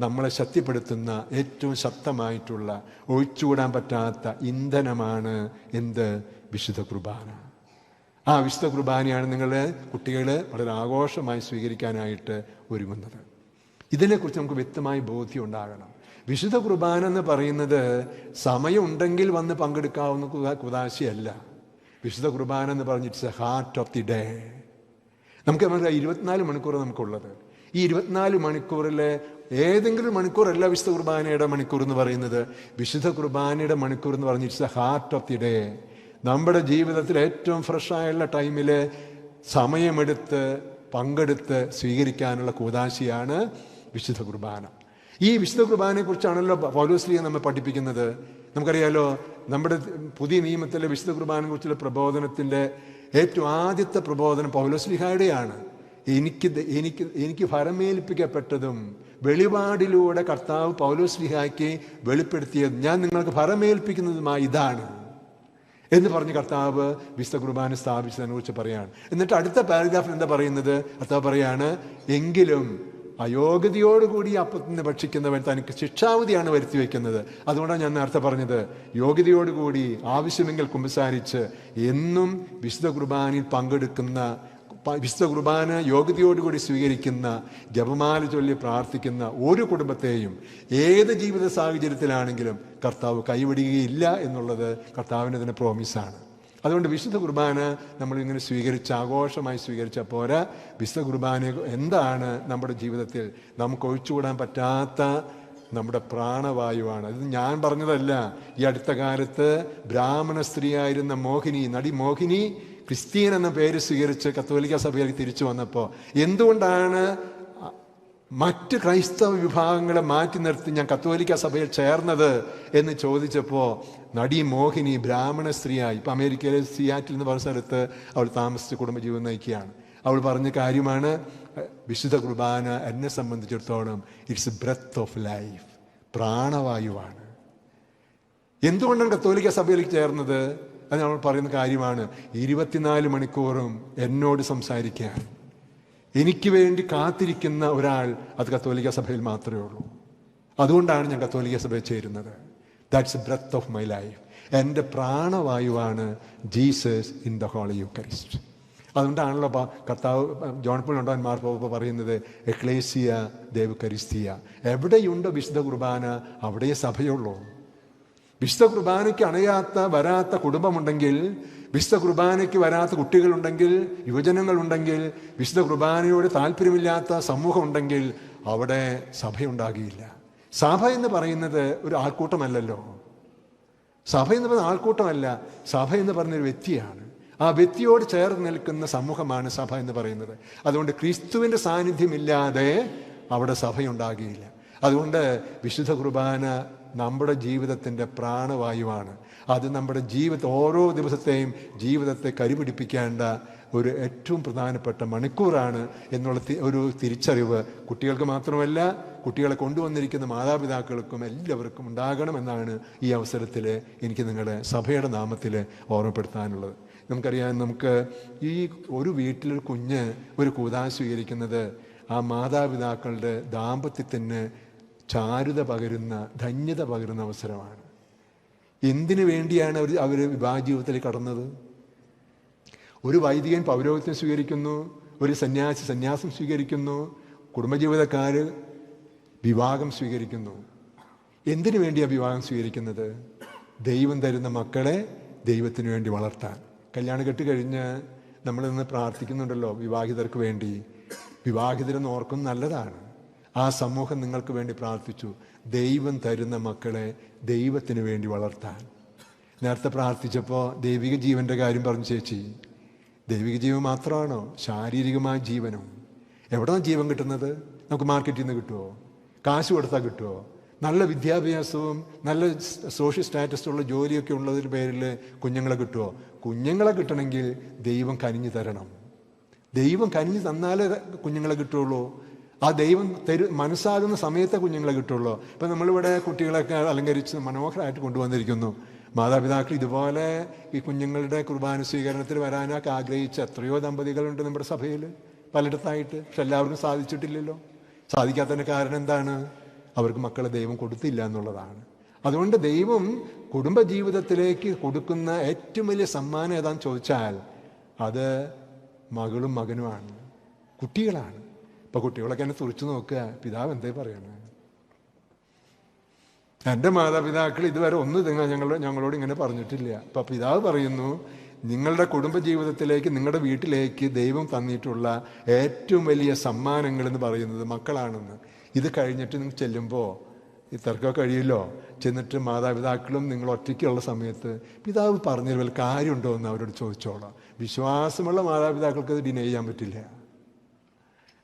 നമ്മളെ ശക്തിപ്പെടുത്തുന്ന ഏറ്റവും ശക്തമായിട്ടുള്ള ഒഴിച്ചുകൂടാൻ പറ്റാത്ത ഇന്ധനമാണ് എന്ത്? വിശുദ്ധ കുർബാന. ആ വിശുദ്ധ കുർബാനയാണ് നിങ്ങൾ കുട്ടികൾ വളരെ ആഘോഷമായി സ്വീകരിക്കാനായിട്ട് ഒരുങ്ങുന്നത്. ഇതിനെക്കുറിച്ച് നമുക്ക് വ്യക്തമായി ബോധ്യം ഉണ്ടാകണം. വിശുദ്ധ കുർബാന എന്ന് പറയുന്നത് സമയമുണ്ടെങ്കിൽ വന്ന് പങ്കെടുക്കാവുന്ന കുതാശിയല്ല വിശുദ്ധ കുർബാന എന്ന് പറഞ്ഞിട്ട് it's a heart of the day നമുക്ക് ഇരുപത്തിനാല് മണിക്കൂർ നമുക്കുള്ളത്. ഈ ഇരുപത്തിനാല് മണിക്കൂറിൽ ഏതെങ്കിലും മണിക്കൂർ മണിക്കൂറല്ല വിശുദ്ധ കുർബാനയുടെ മണിക്കൂർ എന്ന് പറയുന്നത്. വിശുദ്ധ കുർബാനയുടെ മണിക്കൂർ എന്ന് പറഞ്ഞ it's a heart of the day നമ്മുടെ ജീവിതത്തിൽ ഏറ്റവും ഫ്രഷായുള്ള ടൈമിൽ സമയമെടുത്ത് പങ്കെടുത്ത് സ്വീകരിക്കാനുള്ള കൂതാശിയാണ് വിശുദ്ധ കുർബാന. ഈ വിശുദ്ധ കുർബാനയെക്കുറിച്ചാണല്ലോ പൗലോസ്ലിയെ നമ്മൾ പഠിപ്പിക്കുന്നത്. നമുക്കറിയാലോ നമ്മുടെ പുതിയ നിയമത്തിലെ വിശുദ്ധ കുർബാനയെക്കുറിച്ചുള്ള പ്രബോധനത്തിന്റെ ഏറ്റവും ആദ്യത്തെ പ്രബോധനം പൗലോസ്ലിഹായുടെയാണ് എനിക്ക് എനിക്ക് എനിക്ക് ഫരമേൽപ്പിക്കപ്പെട്ടതും വെളിപാടിലൂടെ കർത്താവ് പൗലോസ്ലിഹായ്ക്ക് വെളിപ്പെടുത്തിയത് ഞാൻ നിങ്ങൾക്ക് ഫരമേൽപ്പിക്കുന്നതുമായി ഇതാണ് എന്ന് പറഞ്ഞ് കർത്താവ് വിശുദ്ധ കുർബാന സ്ഥാപിച്ചതിനെ കുറിച്ച് പറയാണ്. എന്നിട്ട് അടുത്ത പാരഗ്രാഫിൽ എന്താ പറയുന്നത്? കർത്താവ് പറയാണ് എങ്കിലും അയോഗ്യതയോടുകൂടി അപ്പത്തിന് ഭക്ഷിക്കുന്നവൻ തനിക്ക് ശിക്ഷാവധിയാണ് വരുത്തി വയ്ക്കുന്നത്. അതുകൊണ്ടാണ് ഞാൻ നേരത്തെ പറഞ്ഞത് യോഗ്യതയോടുകൂടി ആവശ്യമെങ്കിൽ കുമ്പസാരിച്ച് എന്നും വിശുദ്ധ കുർബാനയിൽ പങ്കെടുക്കുന്ന വിശുദ്ധ കുർബാന യോഗ്യതയോടുകൂടി സ്വീകരിക്കുന്ന ജപമാല ചൊല്ലി പ്രാർത്ഥിക്കുന്ന ഒരു കുടുംബത്തെയും ഏത് ജീവിത സാഹചര്യത്തിലാണെങ്കിലും കർത്താവ് കൈവിടുകയില്ല എന്നുള്ളത് കർത്താവിന്റെ തന്നെ പ്രോമിസാണ് അതുകൊണ്ട് വിശുദ്ധ കുർബാന നമ്മളിങ്ങനെ സ്വീകരിച്ച് ആഘോഷമായി സ്വീകരിച്ച പോരാ. വിശുദ്ധ കുർബാന എന്താണ് നമ്മുടെ ജീവിതത്തിൽ? നമുക്ക് ഒഴിച്ചുകൂടാൻ പറ്റാത്ത നമ്മുടെ പ്രാണവായുവാണ്. ഇത് ഞാൻ പറഞ്ഞതല്ല. ഈ അടുത്ത കാലത്ത് ബ്രാഹ്മണ സ്ത്രീയായിരുന്ന മോഹിനി നടി മോഹിനി ക്രിസ്ത്യൻ എന്ന പേര് സ്വീകരിച്ച് കത്തോലിക്ക സഭയിലേക്ക് തിരിച്ചു വന്നപ്പോൾ എന്തുകൊണ്ടാണ് മറ്റ് ക്രൈസ്തവ വിഭാഗങ്ങളെ മാറ്റി നിർത്തി ഞാൻ കത്തോലിക്ക സഭയിൽ ചേർന്നത് എന്ന് ചോദിച്ചപ്പോൾ നടി മോഹിനി ബ്രാഹ്മണ സ്ത്രീയായി ഇപ്പം അമേരിക്കയിലെ സിയാറ്റിൽ എന്ന് പറഞ്ഞ സ്ഥലത്ത് അവൾ താമസിച്ച് കുടുംബജീവിതം നയിക്കുകയാണ്. അവൾ പറഞ്ഞ കാര്യമാണ് വിശുദ്ധ കുർബാന എന്നെ സംബന്ധിച്ചിടത്തോളം ഇറ്റ്സ് ബ്രത്ത് ഓഫ് ലൈഫ് പ്രാണവായുവാണ്. എന്തുകൊണ്ടാണ് കത്തോലിക്ക സഭയിലേക്ക് ചേർന്നത്? അത് നമ്മൾ പറയുന്ന കാര്യമാണ്. ഇരുപത്തിനാല് മണിക്കൂറും എന്നോട് സംസാരിക്കാൻ. എനിക്ക് വേണ്ടി കാത്തിരിക്കുന്ന ഒരാൾ അത് കത്തോലിക്ക സഭയിൽ മാത്രമേ ഉള്ളൂ. അതുകൊണ്ടാണ് ഞാൻ കത്തോലിക്ക സഭയിൽ ചേരുന്നത്. That's breath of my life എന്റെ പ്രാണവായുവാണ് Jesus in the holy Eucharist. അതുകൊണ്ടാണല്ലോ കർത്താവ് ജോൺ പോൾ ഉണ്ടോ മാർപ്പാപ്പ പറയുന്നത് എക്ലേസിയ ദേവ് കരിസ്തിയ. എവിടെയുണ്ടോ വിശുദ്ധ കുർബാന അവിടെ സഭയുള്ളൂ. വിശുദ്ധ കുർബാനയ്ക്ക് അണയാത്ത വരാത്ത കുടുംബമുണ്ടെങ്കിൽ വിശുദ്ധ കുർബാനയ്ക്ക് വരാത്ത കുട്ടികളുണ്ടെങ്കിൽ യുവജനങ്ങളുണ്ടെങ്കിൽ വിശുദ്ധ കുർബാനയോട് താല്പര്യമില്ലാത്ത സമൂഹം ഉണ്ടെങ്കിൽ അവിടെ സഭയുണ്ടാകിയില്ല. സഭ എന്ന് പറയുന്നത് ഒരു ആൾക്കൂട്ടമല്ലല്ലോ. സഭ എന്ന് പറയുന്ന ആൾക്കൂട്ടമല്ല സഭ എന്ന് പറയുന്ന ഒരു വ്യക്തിയാണ്. ആ വ്യക്തിയോട് ചേർന്ന് നിൽക്കുന്ന സമൂഹമാണ് സഭ എന്ന് പറയുന്നത്. അതുകൊണ്ട് ക്രിസ്തുവിന്റെ സാന്നിധ്യമില്ലാതെ അവിടെ സഭയുണ്ടാകിയില്ല. അതുകൊണ്ട് വിശുദ്ധ കുർബാന നമ്മുടെ ജീവിതത്തിന്റെ പ്രാണവായുവാണ്. അത് നമ്മുടെ ജീവിത ഓരോ ദിവസത്തെയും ജീവിതത്തെ കരിപിടിപ്പിക്കേണ്ട ഒരു ഏറ്റവും പ്രധാനപ്പെട്ട മണിക്കൂറാണ് എന്നുള്ള ഒരു തിരിച്ചറിവ് കുട്ടികൾക്ക് മാത്രമല്ല കുട്ടികളെ കൊണ്ടുവന്നിരിക്കുന്ന മാതാപിതാക്കൾക്കും എല്ലാവർക്കും ഉണ്ടാകണമെന്നാണ് ഈ അവസരത്തിൽ എനിക്ക് നിങ്ങളുടെ സഭയുടെ നാമത്തിൽ ഓർമ്മപ്പെടുത്താനുള്ളത്. നമുക്കറിയാം നമുക്ക് ഈ ഒരു വീട്ടിലൊരു കുഞ്ഞ് ഒരു കൂതാ സ്വീകരിക്കുന്നത് ആ മാതാപിതാക്കളുടെ ദാമ്പത്യത്തിന് ചാരുത പകരുന്ന ധന്യത പകരുന്ന അവസരമാണ്. എന്തിനു വേണ്ടിയാണ് അവർ അവർ വിവാഹ ജീവിതത്തിൽ കടന്നത്? ഒരു വൈദികൻ പൗരോഹിത്യം സ്വീകരിക്കുന്നു ഒരു സന്യാസി സന്യാസം സ്വീകരിക്കുന്നു കുടുംബജീവിതക്കാർ വിവാഹം സ്വീകരിക്കുന്നു. എന്തിനു വേണ്ടിയാണ് വിവാഹം സ്വീകരിക്കുന്നത്? ദൈവം തരുന്ന മക്കളെ ദൈവത്തിന് വേണ്ടി വളർത്താൻ. കല്യാണം കെട്ട് കഴിഞ്ഞ് നമ്മൾ ഇന്ന് പ്രാർത്ഥിക്കുന്നുണ്ടല്ലോ വിവാഹിതർക്ക് വേണ്ടി. വിവാഹിതരെന്ന് ഓർക്കുന്നത് നല്ലതാണ്. ആ സമൂഹം നിങ്ങൾക്ക് വേണ്ടി പ്രാർത്ഥിച്ചു. ദൈവം തരുന്ന മക്കളെ ദൈവത്തിന് വേണ്ടി വളർത്താൻ. നേരത്തെ പ്രാർത്ഥിച്ചപ്പോൾ ദൈവിക ജീവന്റെ കാര്യം പറഞ്ഞു ചേച്ചി ദൈവിക ജീവൻ മാത്രമാണോ? ശാരീരികമായ ജീവനും. എവിടെയാണ് ജീവൻ കിട്ടുന്നത്? നമുക്ക് മാർക്കറ്റിൽ നിന്ന് കിട്ടുമോ കാശ് കൊടുത്താൽ കിട്ടുമോ നല്ല വിദ്യാഭ്യാസവും നല്ല സോഷ്യൽ സ്റ്റാറ്റസുള്ള ജോലിയൊക്കെ ഉള്ളതിന്റെ പേരിൽ കുഞ്ഞുങ്ങളെ കിട്ടുമോ കുഞ്ഞുങ്ങളെ കിട്ടണമെങ്കിൽ ദൈവം കനിഞ്ഞു തരണം. ദൈവം കനിഞ്ഞു തന്നാലേ കുഞ്ഞുങ്ങളെ കിട്ടുള്ളൂ. ആ ദൈവം തരു മനസ്സാകുന്ന സമയത്തെ കുഞ്ഞുങ്ങളെ കിട്ടുള്ളൂ. ഇപ്പം നമ്മളിവിടെ കുട്ടികളൊക്കെ അലങ്കരിച്ച് മനോഹരമായിട്ട് കൊണ്ടുവന്നിരിക്കുന്നു. മാതാപിതാക്കൾ ഇതുപോലെ ഈ കുഞ്ഞുങ്ങളുടെ കുർബാന സ്വീകരണത്തിൽ വരാനൊക്കെ ആഗ്രഹിച്ച എത്രയോ ദമ്പതികളുണ്ട് നമ്മുടെ സഭയിൽ. പലയിടത്തായിട്ട്. പക്ഷെ എല്ലാവർക്കും സാധിച്ചിട്ടില്ലല്ലോ. സാധിക്കാത്തതിന്റെ കാരണം എന്താണ്? അവർക്ക് മക്കളെ ദൈവം കൊടുത്തില്ല എന്നുള്ളതാണ്. അതുകൊണ്ട് ദൈവം കുടുംബജീവിതത്തിലേക്ക് കൊടുക്കുന്ന ഏറ്റവും വലിയ സമ്മാനം ഏതാണെന്ന് ചോദിച്ചാൽ അത് മകളും മകനുമാണ്. കുട്ടികളാണ്. ഇപ്പൊ കുട്ടികളൊക്കെ എന്നെ തുറിച്ചു നോക്കുക. പിതാവ് എന്തേ പറയണേ? എന്റെ മാതാപിതാക്കൾ ഇതുവരെ ഒന്നും നിങ്ങൾ ഞങ്ങൾ ഞങ്ങളോട് ഇങ്ങനെ പറഞ്ഞിട്ടില്ല. അപ്പൊ പിതാവ് പറയുന്നു നിങ്ങളുടെ കുടുംബജീവിതത്തിലേക്ക് നിങ്ങളുടെ വീട്ടിലേക്ക് ദൈവം തന്നിട്ടുള്ള ഏറ്റവും വലിയ സമ്മാനങ്ങൾ എന്ന് പറയുന്നത് മക്കളാണെന്ന്. ഇത് കഴിഞ്ഞിട്ട് നിങ്ങൾ ചെല്ലുമ്പോൾ ഈ തർക്കം കഴിയുമല്ലോ? ചെന്നിട്ട് മാതാപിതാക്കളും നിങ്ങൾ ഒറ്റയ്ക്കുള്ള സമയത്ത് പിതാവ് പറഞ്ഞതിൽ വല്ല കാര്യമുണ്ടോ എന്ന് അവരോട് ചോദിച്ചോളാം. വിശ്വാസമുള്ള മാതാപിതാക്കൾക്ക് അത് ഡിനൈ ചെയ്യാൻ പറ്റില്ല.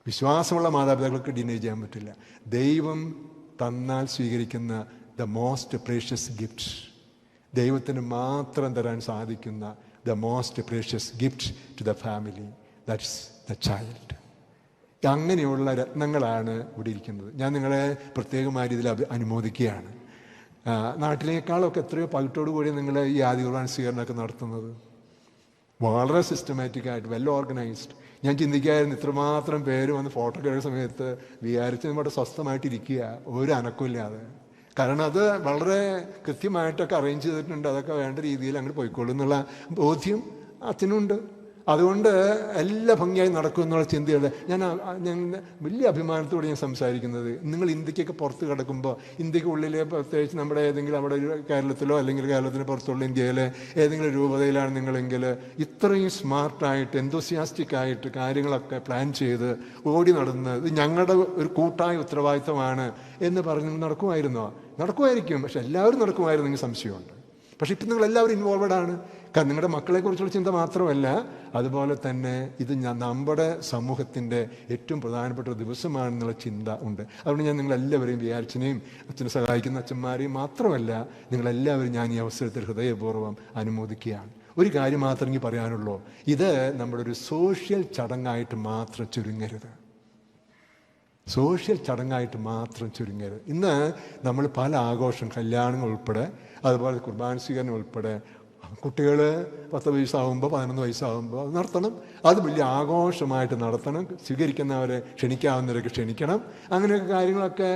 വിശ്വാസമുള്ള മാതാപിതാക്കൾക്ക് ഡിനൈ ചെയ്യാൻ പറ്റില്ല. ദൈവം തന്നാൽ സ്വീകരിക്കുന്ന ദ മോസ്റ്റ് പ്രേഷ്യസ് ഗിഫ്റ്റ് ദൈവത്തിന് മാത്രം തരാൻ സാധിക്കുന്ന the most precious gift to the family that's the child അങ്ങനെയുള്ള രത്നങ്ങളാണ് ഇവിടെ ഇരിക്കുന്നത്. ഞാൻ നിങ്ങളെ പ്രത്യേകമായ രീതിയിൽ അനുമോദിക്കുകയാണ്. നാട്ടിലേക്കാളൊക്കെ എത്രയോ പകിട്ടോടു കൂടി നിങ്ങൾ ഈ ആദ്യ കുർബാന സ്വീകരണമൊക്കെ നടത്തുന്നത്. വളരെ സിസ്റ്റമാറ്റിക് ആയിട്ട് വെൽ ഓർഗനൈസ്ഡ് ഞാൻ ചിന്തിക്കായിരുന്നു ഇത്രമാത്രം പേര് വന്ന് ഫോട്ടോ എടുക്കുന്ന സമയത്ത് വിചാരിച്ച് നമ്മുടെ സ്വസ്ഥമായിട്ടിരിക്കുക ഒരു അനക്കമില്ലാതെ കാരണം അത് വളരെ കൃത്യമായിട്ടൊക്കെ അറേഞ്ച് ചെയ്തിട്ടുണ്ട് അതൊക്കെ വേണ്ട രീതിയിൽ അങ്ങോട്ട് പോയിക്കോളും എന്നുള്ള ബോധ്യം അച്ഛനുണ്ട്. അതുകൊണ്ട് എല്ലാ ഭംഗിയായി നടക്കും എന്നുള്ള ചിന്തയുടെ ഞാൻ ഞാൻ വലിയ അഭിമാനത്തോടെ ഞാൻ സംസാരിക്കുന്നത് നിങ്ങൾ ഇന്ത്യക്കൊക്കെ പുറത്ത് കിടക്കുമ്പോൾ ഇന്ത്യയ്ക്ക് ഉള്ളിലെ പ്രത്യേകിച്ച് നമ്മുടെ ഏതെങ്കിലും നമ്മുടെ കേരളത്തിലോ അല്ലെങ്കിൽ കേരളത്തിന് പുറത്തുള്ള ഇന്ത്യയിലെ ഏതെങ്കിലും രൂപതയിലാണ് നിങ്ങളെങ്കിൽ ഇത്രയും സ്മാർട്ടായിട്ട് എന്തോസിയാസ്റ്റിക് ആയിട്ട് കാര്യങ്ങളൊക്കെ പ്ലാൻ ചെയ്ത് ഓടി നടന്ന് ഇത് ഞങ്ങളുടെ ഒരു കൂട്ടായ ഉത്തരവാദിത്തമാണ് എന്ന് പറഞ്ഞ് നടക്കുമായിരുന്നോ? നടക്കുമായിരിക്കും. പക്ഷെ എല്ലാവരും നടക്കുമായിരുന്നു എനിക്ക് സംശയമുണ്ട്. പക്ഷെ ഇപ്പം നിങ്ങൾ എല്ലാവരും ഇൻവോൾവഡ് ആണ്. കാരണം നിങ്ങളുടെ മക്കളെക്കുറിച്ചുള്ള ചിന്ത മാത്രമല്ല അതുപോലെ തന്നെ ഇത് ഞാൻ നമ്മുടെ സമൂഹത്തിന്റെ ഏറ്റവും പ്രധാനപ്പെട്ട ഒരു ദിവസമാണെന്നുള്ള ചിന്ത ഉണ്ട്. അതുകൊണ്ട് ഞാൻ നിങ്ങളെല്ലാവരെയും വിചാരിച്ചനെയും അച്ഛനെ സഹായിക്കുന്ന അച്ഛന്മാരെയും മാത്രമല്ല നിങ്ങളെല്ലാവരും ഞാൻ ഈ അവസരത്തിൽ ഹൃദയപൂർവം അനുമോദിക്കുകയാണ്. ഒരു കാര്യം മാത്രം പറയാനുള്ളൂ. ഇത് നമ്മുടെ ഒരു സോഷ്യൽ ചടങ്ങായിട്ട് മാത്രം ചുരുങ്ങരുത്. സോഷ്യൽ ചടങ്ങായിട്ട് മാത്രം ചുരുങ്ങരുത് ഇന്ന് നമ്മൾ പല ആഘോഷം കല്യാണങ്ങൾ ഉൾപ്പെടെ അതുപോലെ കുർബാന സ്വീകരണം ഉൾപ്പെടെ കുട്ടികൾ പത്ത് വയസ്സാകുമ്പോൾ പതിനൊന്ന് വയസ്സാകുമ്പോൾ അത് നടത്തണം. അത് വലിയ ആഘോഷമായിട്ട് നടത്തണം. സ്വീകരിക്കുന്നവരെ ക്ഷണിക്കാവുന്നവരൊക്കെ ക്ഷണിക്കണം. അങ്ങനെയൊക്കെ കാര്യങ്ങളൊക്കെ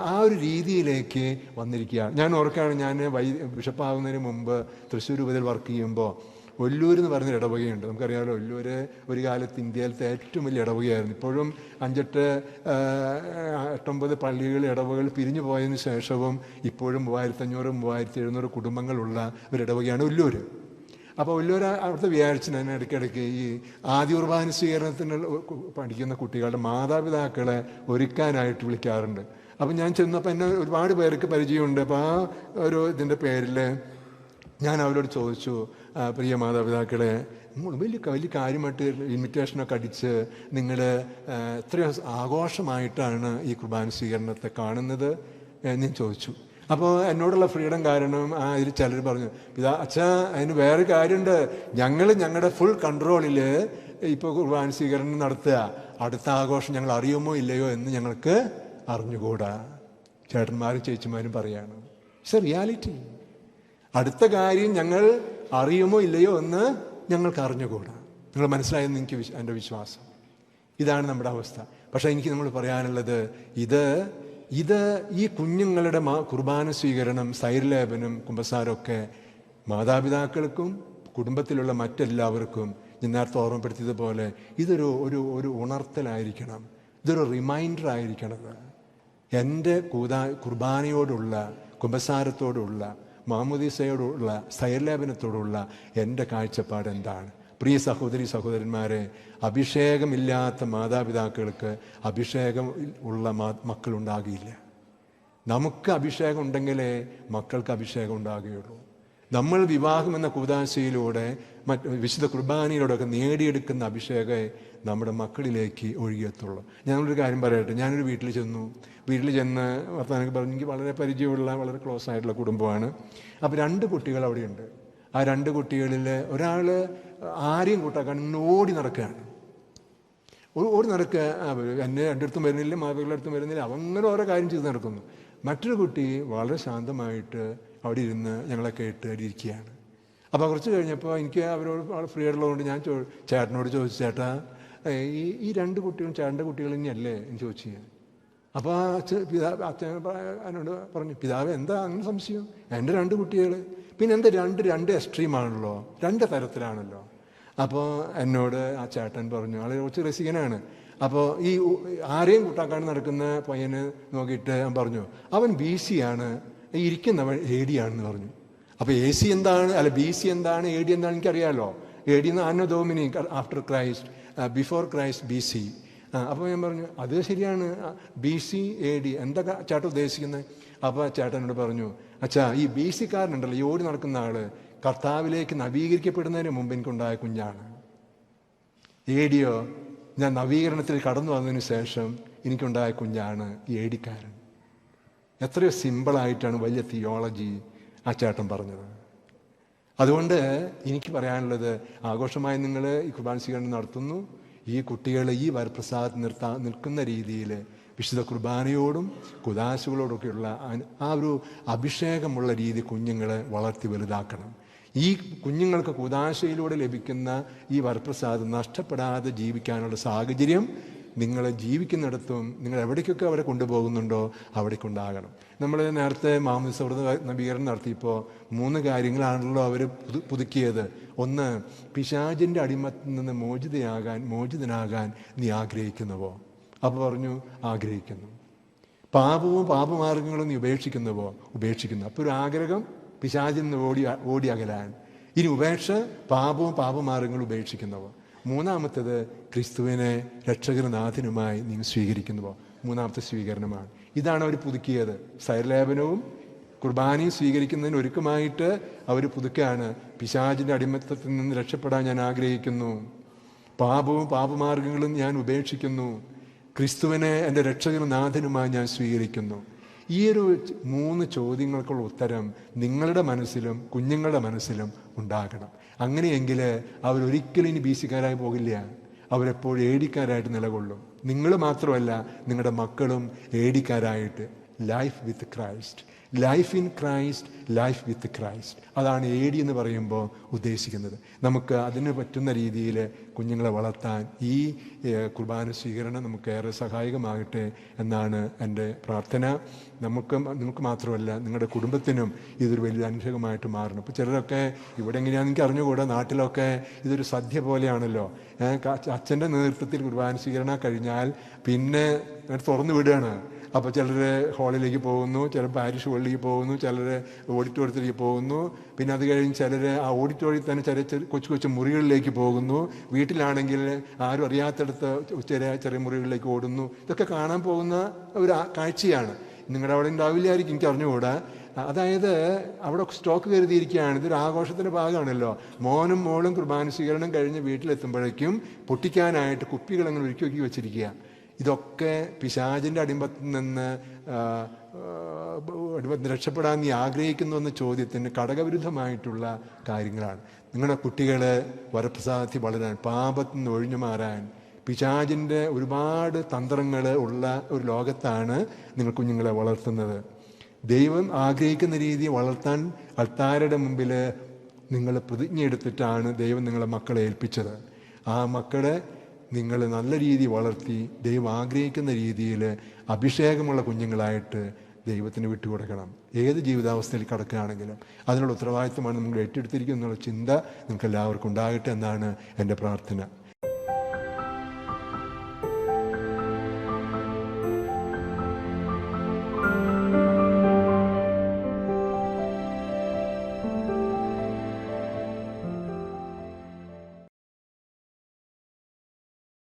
ആ, ഒരു രീതിയിലേക്ക് വന്നിരിക്കുകയാണ്. ഞാൻ ഓർക്കുകയാണ് ഞാൻ വൈ ബിഷപ്പാകുന്നതിന് മുമ്പ് തൃശ്ശൂർ രൂപതയിൽ വർക്ക് ചെയ്യുമ്പോൾ ഒല്ലൂർ എന്ന് പറഞ്ഞൊരു ഇടവകയുണ്ട്. നമുക്കറിയാമല്ലോ ഒല്ലൂർ ഒരു കാലത്ത് ഇന്ത്യയിലത്തെ ഏറ്റവും വലിയ ഇടവകയായിരുന്നു. ഇപ്പോഴും അഞ്ചെട്ട് എട്ടൊമ്പത് പള്ളികൾ ഇടവകൾ പിരിഞ്ഞു പോയതിന് ശേഷവും ഇപ്പോഴും മൂവായിരത്തഞ്ഞൂറ് മൂവായിരത്തി എഴുന്നൂറ് കുടുംബങ്ങളുള്ള ഒരു ഇടവകയാണ് ഒല്ലൂർ അപ്പോൾ ഒല്ലൂർ അവിടുത്തെ വിചാരിച്ചു തന്നെ ഇടയ്ക്കിടയ്ക്ക് ഈ ആദ്യ കുർബാന സ്വീകരണത്തിന് പഠിക്കുന്ന കുട്ടികളുടെ മാതാപിതാക്കളെ ഒരുക്കാനായിട്ട് വിളിക്കാറുണ്ട്. അപ്പം ഞാൻ ചെന്നപ്പോൾ എന്നെ ഒരുപാട് പേർക്ക് പരിചയമുണ്ട്. അപ്പോൾ ആ ഒരു ഇതിന്റെ പേരിൽ ഞാൻ അവരോട് ചോദിച്ചു "ആ, പ്രിയ മാതാപിതാക്കളെ വലിയ വലിയ കാര്യമായിട്ട് ഇൻവിറ്റേഷനൊക്കെ അടിച്ച് നിങ്ങൾ എത്രയോ ആഘോഷമായിട്ടാണ് ഈ കുർബാന സ്വീകരണത്തെ കാണുന്നത് എന്ന് ഞാൻ ചോദിച്ചു. അപ്പോൾ എന്നോടുള്ള ഫ്രീഡം കാരണം ആ ഇതിൽ ചിലർ പറഞ്ഞു പിതാ അച്ഛാ അതിന് വേറെ കാര്യമുണ്ട്. ഞങ്ങൾ ഞങ്ങളുടെ ഫുൾ കൺട്രോളിൽ ഇപ്പോൾ കുർബാന സ്വീകരണം നടത്തുക. അടുത്ത ആഘോഷം ഞങ്ങൾ അറിയുമോ ഇല്ലയോ എന്ന് ഞങ്ങൾക്ക് അറിഞ്ഞുകൂടാ. ചേട്ടന്മാരും ചേച്ചിമാരും പറയാണ്. It's a reality. അടുത്ത കാര്യം ഞങ്ങൾ അറിയുമോ ഇല്ലയോ എന്ന് ഞങ്ങൾക്ക് അറിഞ്ഞുകൂടാ. നിങ്ങൾ മനസ്സിലായെന്ന് എനിക്ക് എന്റെ വിശ്വാസം. ഇതാണ് നമ്മുടെ അവസ്ഥ. പക്ഷേ എനിക്ക് നമ്മൾ പറയാനുള്ളത് ഇത് ഇത് ഈ കുഞ്ഞുങ്ങളുടെ മാ കുർബാന സ്വീകരണം സൈർലേപനം കുമ്പസാരമൊക്കെ മാതാപിതാക്കൾക്കും കുടുംബത്തിലുള്ള മറ്റെല്ലാവർക്കും ഞാൻ നേരത്തെ ഓർമ്മപ്പെടുത്തിയതുപോലെ ഇതൊരു ഒരു ഒരു ഉണർത്തലായിരിക്കണം. ഇതൊരു റിമൈൻഡർ ആയിരിക്കണം എന്റെ കൂതാ കുർബാനയോടുള്ള കുമ്പസാരത്തോടുള്ള മാമുദീസയോടുള്ള സൈർലേപനത്തോടുള്ള എന്റെ കാഴ്ചപ്പാട് എന്താണ്? പ്രിയ സഹോദരി സഹോദരന്മാരെ അഭിഷേകമില്ലാത്ത മാതാപിതാക്കൾക്ക് അഭിഷേകം ഉള്ള മക്കളുണ്ടാകില്ല. നമുക്ക് അഭിഷേകം ഉണ്ടെങ്കിലേ മക്കൾക്ക് അഭിഷേകം ഉണ്ടാകുകയുള്ളൂ. നമ്മൾ വിവാഹം എന്ന കൂതാശയിലൂടെ മറ്റ് വിശുദ്ധ കുർബാനയിലൂടെയൊക്കെ നേടിയെടുക്കുന്ന അഭിഷേകം നമ്മുടെ മക്കളിലേക്ക് ഒഴുകിയെത്തുള്ളൂ. ഞാനൊരു കാര്യം പറയട്ടെ ഞാനൊരു വീട്ടിൽ ചെന്നു. വീട്ടിൽ ചെന്ന് വർത്തമാനൊക്കെ പറഞ്ഞു എനിക്ക് വളരെ പരിചയമുള്ള വളരെ ക്ലോസ് ആയിട്ടുള്ള കുടുംബമാണ്. അപ്പോൾ രണ്ട് കുട്ടികൾ അവിടെയുണ്ട്. ആ രണ്ട് കുട്ടികളിൽ ഒരാൾ ആരെയും കൂട്ടാക്കാൻ ഓടി നടക്കുകയാണ്. ഓടി നടക്കുക. എന്നെ രണ്ടിടത്തും വരുന്നില്ല മാതാപിതാക്കളുടെ അടുത്തും വരുന്നില്ല. അങ്ങനെ ഓരോ കാര്യം ചെയ്ത് നടക്കുന്നു. മറ്റൊരു കുട്ടി വളരെ ശാന്തമായിട്ട് അവിടെ ഇരുന്ന് ഞങ്ങളെ കേട്ട് ഇരിക്കുകയാണ്. അപ്പോൾ കുറച്ച് കഴിഞ്ഞപ്പോൾ എനിക്ക് അവരോട് ഫ്രീ ആയിട്ടുള്ളതുകൊണ്ട് ഞാൻ ചേട്ടനോട് ചോദിച്ചു ചേട്ടാ ഈ ഈ രണ്ട് കുട്ടികളും ചേട്ടന്റെ കുട്ടികൾ തന്നെയല്ലേ എന്ന് ചോദിച്ചു ഞാൻ. അപ്പോൾ അച്ഛൻ പിതാവ് അച്ഛൻ എന്നോട് പറഞ്ഞു പിതാവ് എന്താ അങ്ങനെ സംശയം? എന്റെ രണ്ട് കുട്ടികൾ പിന്നെ എന്താ രണ്ട് രണ്ട് എക്സ്ട്രീമാണല്ലോ രണ്ട് തരത്തിലാണല്ലോ. അപ്പോൾ എന്നോട് ആ ചേട്ടൻ പറഞ്ഞു ആളെ കുറച്ച് രസികനാണ്. അപ്പോൾ ഈ ആരെയും കൂട്ടാക്കാൻ നടക്കുന്ന പയ്യനെ നോക്കിയിട്ട് ഞാൻ പറഞ്ഞു അവൻ ബി സി ആണ് ഇരിക്കുന്നവൻ എ ഡി ആണെന്ന് പറഞ്ഞു. അപ്പോൾ എ സി എന്താണ് അല്ല ബി സി എന്താണ് എ ഡി എന്താണ് എനിക്കറിയാമല്ലോ എ ഡി എന്ന് anno domini after Christ before Christ B C അപ്പോൾ ഞാൻ പറഞ്ഞു അത് ശരിയാണ്. ബി സി എ ഡി എന്താ ചേട്ടൻ ഉദ്ദേശിക്കുന്നത് അപ്പോൾ ചേട്ടനോട് പറഞ്ഞു അച്ഛാ ഈ ബി സിക്കാരനുണ്ടല്ലോ ഈ ഓടി നടക്കുന്ന ആൾ കർത്താവിലേക്ക് നവീകരിക്കപ്പെടുന്നതിന് മുമ്പ് എനിക്കുണ്ടായ കുഞ്ഞാണ്. എ ഡിയോ ഞാൻ നവീകരണത്തിൽ കടന്നു വന്നതിന് ശേഷം എനിക്കുണ്ടായ കുഞ്ഞാണ് ഈ ഡിക്കാരൻ എത്രയോ സിമ്പിളായിട്ടാണ് വലിയ തിയോളജി ആ ചേട്ടൻ പറഞ്ഞത്. അതുകൊണ്ട് എനിക്ക് പറയാനുള്ളത് ആഘോഷമായി നിങ്ങൾ ഈ കുർബാന സ്വീകരണം നടത്തുന്നു. ഈ കുട്ടികളെ ഈ വരപ്രസാദ് നിർത്താ നിൽക്കുന്ന രീതിയിൽ വിശുദ്ധ കുർബാനയോടും കുദാശകളോടൊക്കെയുള്ള ആ- ഒരു അഭിഷേകമുള്ള രീതി കുഞ്ഞുങ്ങളെ വളർത്തി വലുതാക്കണം. ഈ കുഞ്ഞുങ്ങൾക്ക് കുദാശയിലൂടെ ലഭിക്കുന്ന ഈ വരപ്രസാദം നഷ്ടപ്പെടാതെ ജീവിക്കാനുള്ള സാഹചര്യം നിങ്ങൾ ജീവിക്കുന്നിടത്തും നിങ്ങൾ എവിടേക്കൊക്കെ അവരെ കൊണ്ടുപോകുന്നുണ്ടോ അവിടേക്കുണ്ടാകണം. നമ്മൾ നേരത്തെ മാമോദിസ വ്രത നവീകരണം നടത്തിയപ്പോൾ മൂന്ന് കാര്യങ്ങളാണല്ലോ അവർ പുതു പുതുക്കിയത്. ഒന്ന് പിശാചിന്റെ അടിമത്തിൽ നിന്ന് മോചിതയാകാൻ മോചിതനാകാൻ നീ ആഗ്രഹിക്കുന്നുവോ? അപ്പോൾ പറഞ്ഞു ആഗ്രഹിക്കുന്നു. പാപവും പാപമാർഗങ്ങളും നീ ഉപേക്ഷിക്കുന്നുവോ? ഉപേക്ഷിക്കുന്നു. അപ്പോൾ ഒരു ആഗ്രഹം പിശാചിൽ നിന്ന് ഓടി ഓടി അകലാൻ. ഇനി ഉപേക്ഷ പാപവും പാപമാർഗങ്ങളും ഉപേക്ഷിക്കുന്നവോ? മൂന്നാമത്തേത് ക്രിസ്തുവിനെ രക്ഷകനാഥനുമായി നീ സ്വീകരിക്കുന്നുവോ? മൂന്നാമത്തെ സ്വീകരണമാണ്. ഇതാണ് അവർ പുതുക്കിയത്. സൈർലേപനവും കുർബാനയും സ്വീകരിക്കുന്നതിന് ഒരുക്കമായിട്ട് അവർ പുതുക്കുകയാണ്. പിശാചിന്റെ അടിമത്തത്തിൽ നിന്ന് രക്ഷപ്പെടാൻ ഞാൻ ആഗ്രഹിക്കുന്നു. പാപവും പാപമാർഗങ്ങളും ഞാൻ ഉപേക്ഷിക്കുന്നു. ക്രിസ്തുവിനെ എന്റെ രക്ഷകനും നാഥനുമായി ഞാൻ സ്വീകരിക്കുന്നു. ഈ ഒരു മൂന്ന് ചോദ്യങ്ങൾക്കുള്ള ഉത്തരം നിങ്ങളുടെ മനസ്സിലും കുഞ്ഞുങ്ങളുടെ മനസ്സിലും ഉണ്ടാകണം. അങ്ങനെയെങ്കിൽ അവരൊരിക്കലും ഇനി ബി സിക്കാരായി പോകില്ല. അവരെപ്പോഴും ഏടിക്കാരായിട്ട് നിലകൊള്ളും. നിങ്ങൾ മാത്രമല്ല നിങ്ങളുടെ മക്കളും ഏടിക്കാരായിട്ട് life with Christ life in Christ life with Christ അതാണ് എ ഡി എന്ന് പറയുമ്പോൾ ഉദ്ദേശിക്കുന്നത്. നമുക്ക് അതിന് പറ്റുന്ന രീതിയിൽ കുഞ്ഞുങ്ങളെ വളർത്താൻ ഈ കുർബാന സ്വീകരണം നമുക്ക് ഏറെ സഹായകമാകട്ടെ എന്നാണ് എന്റെ പ്രാർത്ഥന. നമുക്ക് നിങ്ങൾക്ക് മാത്രമല്ല നിങ്ങളുടെ കുടുംബത്തിനും ഇതൊരു വലിയ അനുഗ്രഹമായിട്ട് മാറണം. ഇപ്പോൾ ചിലരൊക്കെ ഇവിടെ എങ്ങനെയാണെന്ന് എനിക്ക് അറിഞ്ഞുകൂടാ നാട്ടിലൊക്കെ ഇതൊരു സദ്യ പോലെയാണല്ലോ. അച്ഛന്റെ നേതൃത്വത്തിൽ കുർബാന സ്വീകരണം കഴിഞ്ഞാൽ പിന്നെ തുറന്നു വിടുകയാണ്. അപ്പോൾ ചിലർ ഹാളിലേക്ക് പോകുന്നു ചിലർ പാരിഷ് ഹോളിലേക്ക് പോകുന്നു ചിലർ ഓഡിറ്റോറിയത്തിലേക്ക് പോകുന്നു. പിന്നെ അത് കഴിഞ്ഞ് ചിലർ ആ ഓഡിറ്റോറിയത്തിൽ തന്നെ ചെറിയ കൊച്ചു കൊച്ചു മുറികളിലേക്ക് പോകുന്നു. വീട്ടിലാണെങ്കിൽ ആരും അറിയാത്തടത്ത് ചെറിയ ചെറിയ മുറികളിലേക്ക് ഓടുന്നു. ഇതൊക്കെ കാണാൻ പോകുന്ന ഒരു കാഴ്ചയാണ്. നിങ്ങളുടെ അവിടെ ഉണ്ടാവില്ലായിരിക്കും എനിക്ക് അറിഞ്ഞുകൂടാ. അതായത് അവിടെ സ്റ്റോക്ക് കരുതിയിരിക്കുകയാണ്. ഇതൊരു ആഘോഷത്തിന്റെ ഭാഗമാണല്ലോ. മോനും മോളും കുർബാന സ്വീകരണം കഴിഞ്ഞ് വീട്ടിലെത്തുമ്പോഴേക്കും പൊട്ടിക്കാനായിട്ട് കുപ്പികൾ അങ്ങനെ ഒരുക്കി ഒരുക്കി വെച്ചിരിക്കുക ഇതൊക്കെ പിശാചിന്റെ അടിമത്തിൽ നിന്ന് അടിമത്തിൽ രക്ഷപ്പെടാൻ നീ ആഗ്രഹിക്കുന്നു എന്ന ചോദ്യത്തിന് ഘടകവിരുദ്ധമായിട്ടുള്ള കാര്യങ്ങളാണ്. നിങ്ങളുടെ കുട്ടികൾ വരപ്രസാദത്തിൽ വളരാൻ പാപത്തിൽ നിന്ന് ഒഴിഞ്ഞു മാറാൻ പിശാചിന്റെ ഒരുപാട് തന്ത്രങ്ങൾ ഉള്ള ഒരു ലോകത്താണ് നിങ്ങൾ കുഞ്ഞുങ്ങളെ വളർത്തുന്നത്. ദൈവം ആഗ്രഹിക്കുന്ന രീതി വളർത്താൻ അൾത്താരുടെ മുമ്പിൽ നിങ്ങൾ പ്രതിജ്ഞ എടുത്തിട്ടാണ് ദൈവം നിങ്ങളെ മക്കളെ ഏൽപ്പിച്ചത്. ആ മക്കളെ നിങ്ങൾ നല്ല രീതി വളർത്തി ദൈവം ആഗ്രഹിക്കുന്ന രീതിയിൽ അഭിഷേകമുള്ള കുഞ്ഞുങ്ങളായിട്ട് ദൈവത്തിന് വിട്ടുകൊടുക്കണം. ഏത് ജീവിതാവസ്ഥയിൽ കിടക്കുകയാണെങ്കിലും അതിനുള്ള ഉത്തരവാദിത്വമാണ് നമ്മൾ ഏറ്റെടുത്തിരിക്കുന്നത് എന്നുള്ള ചിന്ത നിങ്ങൾക്ക് എല്ലാവർക്കും ഉണ്ടാകട്ടെ എന്നാണ് എന്റെ പ്രാർത്ഥന.